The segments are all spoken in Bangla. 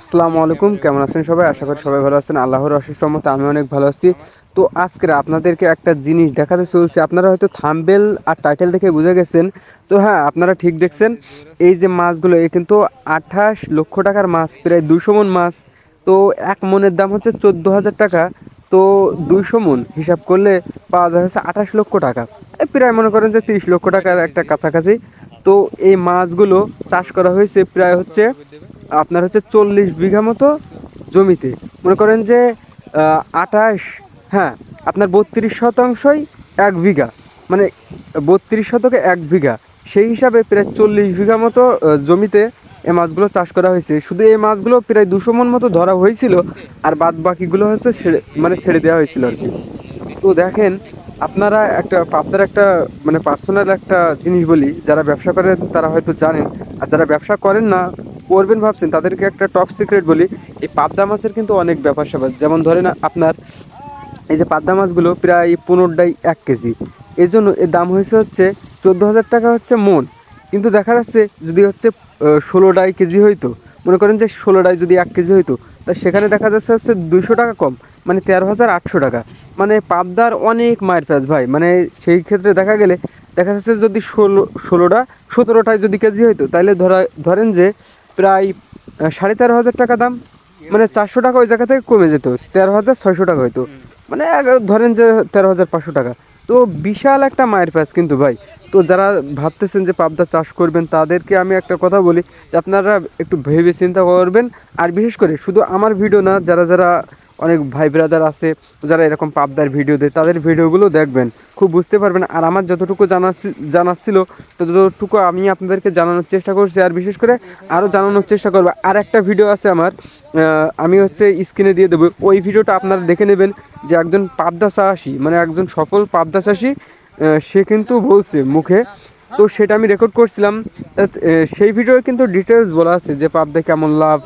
আসসালামু আলাইকুম, কেমন আছেন সবাই? আশা করি সবাই ভালো আছেন। আল্লাহর অশেষ রহমতে আমি অনেক ভালো আছি। তো আজকে আপনাদেরকে একটা জিনিস দেখাতে চলছে। আপনারা হয়তো থাম্বেল আর টাইটেল দেখে বুঝে গেছেন। তো হ্যাঁ আপনারা ঠিক দেখছেন। এই যে মাছগুলো এই কিন্তু আঠাশ লক্ষ টাকার মাছ, প্রায় দুশো মন মাছ। তো এক মনের দাম হচ্ছে চোদ্দ হাজার টাকা। তো দুইশো মন হিসাব করলে পাওয়া যায় হচ্ছে আঠাশ লক্ষ টাকা। প্রায় মনে করেন যে তিরিশ লক্ষ টাকার একটা কাছাকাছি। তো এই মাছগুলো চাষ করা হয়েছে প্রায় হচ্ছে আপনার হচ্ছে চল্লিশ বিঘা মতো জমিতে। মনে করেন যে আঠাশ হ্যাঁ আপনার বত্রিশ শতাংশই এক বিঘা। মানে বত্রিশ শতকে এক বিঘা। সেই হিসাবে প্রায় চল্লিশ বিঘা মতো জমিতে এই মাছগুলো চাষ করা হয়েছে। শুধু এই মাছগুলো প্রায় দুশো মন মতো ধরা হয়েছিল, আর বাদ বাকিগুলো হচ্ছে ছেড়ে মানে ছেড়ে দেওয়া হয়েছিল আর কি। তো দেখেন, আপনারা একটা আপনার একটা মানে পার্সোনাল একটা জিনিস বলি, যারা ব্যবসা করেন তারা হয়তো জানেন, আর যারা ব্যবসা করেন না করবেন ভাবছেন, তাদেরকে একটা টপ সিক্রেট বলি, এই পাবদা মাছের কিন্তু অনেক ব্যাপার স্যাপার। যেমন ধরেন আপনার এই যে পাবদা মাছগুলো প্রায় পনেরোটাই এক কেজি। এই জন্য এর দাম হয়েছে হচ্ছে চোদ্দ হাজার টাকা হচ্ছে মন। কিন্তু দেখা যাচ্ছে যদি হচ্ছে ষোলোটাই কেজি হইতো, মনে করেন যে ষোলোটায় যদি এক কেজি হইতো, তা সেখানে দেখা যাচ্ছে হচ্ছে দুশো টাকা কম মানে তেরো হাজার আটশো টাকা। মানে পাবদার অনেক মায়ের প্যাচ ভাই মানে সেই ক্ষেত্রে দেখা গেলে দেখা যাচ্ছে যদি ষোলো ষোলোটা সতেরোটায় যদি কেজি হইতো তাহলে ধরা, ধরেন যে প্রায় সাড়ে তেরো হাজার টাকা দাম। মানে চারশো টাকা ওই জায়গা থেকে কমে যেত। তেরো হাজার ছয়শো টাকা হইতো। মানে ধরেন যে তেরো হাজার পাঁচশো টাকা। তো বিশাল একটা মায়ের প্যাচ কিন্তু ভাই। তো যারা ভাবতেছেন যে পাবদা চাষ করবেন, তাদেরকে আমি একটা কথা বলি যে আপনারা একটু ভেবে চিন্তা করবেন। আর বিশেষ করে শুধু আমার ভিডিও না, যারা যারা অনেক ভাই ব্রাদার আছে, যারা এরকম পাবদার ভিডিও দেয়, তাদের ভিডিওগুলো দেখবেন। খুব বুঝতে পারবেন। আর আমার যতটুকু জানা জানাচ্ছিল, ততটুকু আমি আপনাদেরকে জানানোর চেষ্টা করছি। আর বিশেষ করে আরও জানানোর চেষ্টা করব। আর একটা ভিডিও আছে আমার আমি হচ্ছে স্ক্রিনে দিয়ে দেবো। ওই ভিডিওটা আপনারা দেখে নেবেন যে একজন পাবদা চাষি মানে একজন সফল পাবদা চাষি সে কিন্তু বলছে মুখে। তো সেটা আমি রেকর্ড করছিলাম। সেই ভিডিওর কিন্তু ডিটেলস বলা আছে যে পাবদা কেমন লাভ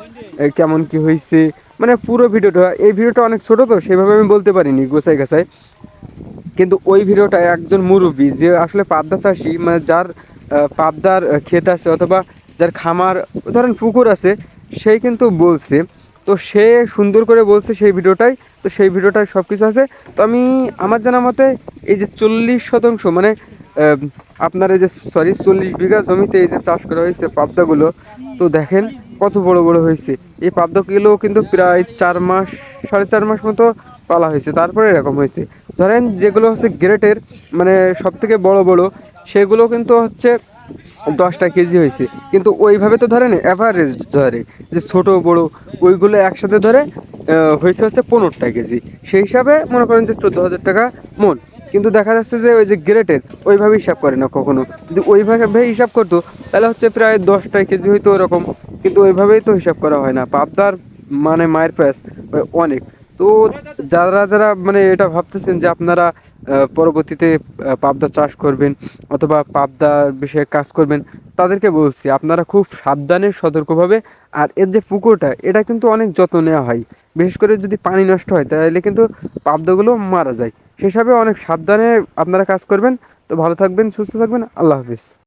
কেমন কি হয়েছে মানে পুরো ভিডিওটা, এই ভিডিওটা অনেক ছোটো তো, সেভাবে আমি বলতে পারিনি গোছাই গাছায় কিন্তু ওই ভিডিওটা একজন মুরব্বী যে আসলে পাবদা চাষি মানে যার পাবদার ক্ষেত আছে অথবা যার খামার, ধরেন পুকুর আছে, সেই কিন্তু বলছে। তো সে সুন্দর করে বলছে সেই ভিডিওটাই, তো সেই ভিডিওটায় সব কিছু আছে। তো আমি, আমার জানা মতে এই যে চল্লিশ শতাংশ মানে আপনার এই যে সরি চল্লিশ বিঘা জমিতে এই যে চাষ করা হয়েছে পাবদাগুলো, তো দেখেন কত বড় বড় হয়েছে। এই পাবদাগুলো কিন্তু প্রায় চার মাস, সাড়ে চার মাস মতো পালা হয়েছে, তারপরে এরকম হয়েছে। ধরেন যেগুলো হচ্ছে গ্রেটের মানে সব থেকে বড় বড়, সেগুলো কিন্তু হচ্ছে দশটা কেজি হয়েছে। কিন্তু ওইভাবে তো ধরেন অ্যাভারেজ ধরে, যে ছোট বড়, ওইগুলো একসাথে ধরে হয়েছে হচ্ছে পনেরোটা কেজি। সেই হিসাবে মনে করেন যে চোদ্দ হাজার টাকা মন। কিন্তু দেখা যাচ্ছে যে ওই যে গ্রেটের, ওইভাবে হিসাব করে না কখনো। যদি ওইভাবে হিসাব করতো, তাহলে হচ্ছে প্রায় দশটা কেজি হইতো ওরকম। কিন্তু ওইভাবেই তো হিসাব করা হয় না। পাবদার মানে মায়ের প্যাস অনেক। তো যারা যারা মানে এটা ভাবতেছেন যে আপনারা পরবর্তীতে পাবদা চাষ করবেন অথবা পাবদার বিষয়ে কাজ করবেন, তাদেরকে বলছি আপনারা খুব সাবধানে, সতর্কভাবে আর এর যে পুকুরটা, এটা কিন্তু অনেক যত্ন নেওয়া হয়। বিশেষ করে যদি পানি নষ্ট হয়, তাহলে কিন্তু পাবদাগুলো মারা যায়। সেসবে অনেক সাবধানে আপনারা কাজ করবেন। তো ভালো থাকবেন, সুস্থ থাকবেন। আল্লাহ হাফিজ।